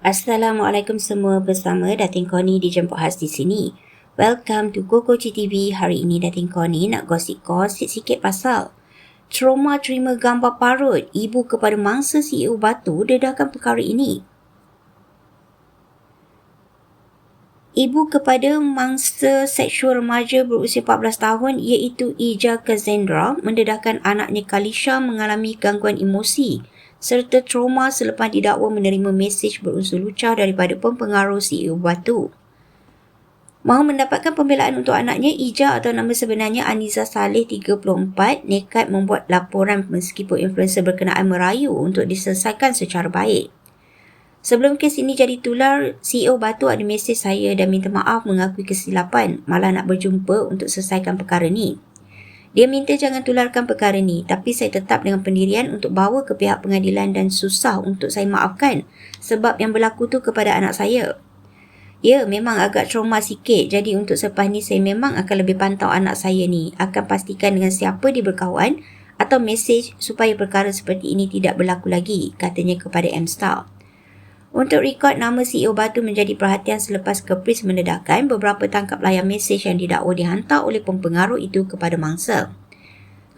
Assalamualaikum semua bersama Datin Koni di Jemput Khas di sini. Welcome to Koko TV. Hari ini Datin Koni nak gosip-gosip sikit pasal trauma terima gambar parut ibu kepada mangsa CEO Batu dedahkan perkara ini. Ibu kepada mangsa seksual remaja berusia 14 tahun iaitu Ija Kazendra mendedahkan anaknya Kalisha mengalami gangguan emosi serta trauma selepas didakwa menerima mesej berunsur lucah daripada pempengaruh CEO Batu. Mahu mendapatkan pembelaan untuk anaknya, Ija atau nama sebenarnya Aniza Saleh 34 nekat membuat laporan meskipun influencer berkenaan merayu untuk diselesaikan secara baik. Sebelum kes ini jadi tular, CEO Batu ada mesej saya dan minta maaf mengakui kesilapan, malah nak berjumpa untuk selesaikan perkara ni. Dia minta jangan tularkan perkara ni, tapi saya tetap dengan pendirian untuk bawa ke pihak pengadilan dan susah untuk saya maafkan sebab yang berlaku tu kepada anak saya. Ya, memang agak trauma sikit. Jadi untuk selepas ni saya memang akan lebih pantau anak saya ni. Akan pastikan dengan siapa dia berkawan atau mesej supaya perkara seperti ini tidak berlaku lagi, katanya kepada M-Star. Untuk rekod nama CEO Batu menjadi perhatian selepas Kepris mendedahkan beberapa tangkap layar mesej yang didakwa dihantar oleh pempengaruh itu kepada mangsa.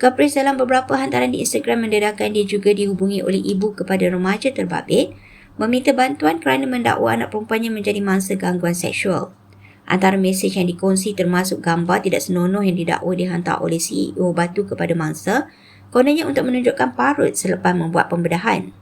Kepris dalam beberapa hantaran di Instagram mendedahkan dia juga dihubungi oleh ibu kepada remaja terbabit meminta bantuan kerana mendakwa anak perempuannya menjadi mangsa gangguan seksual. Antara mesej yang dikongsi termasuk gambar tidak senonoh yang didakwa dihantar oleh CEO Batu kepada mangsa kononnya untuk menunjukkan parut selepas membuat pembedahan.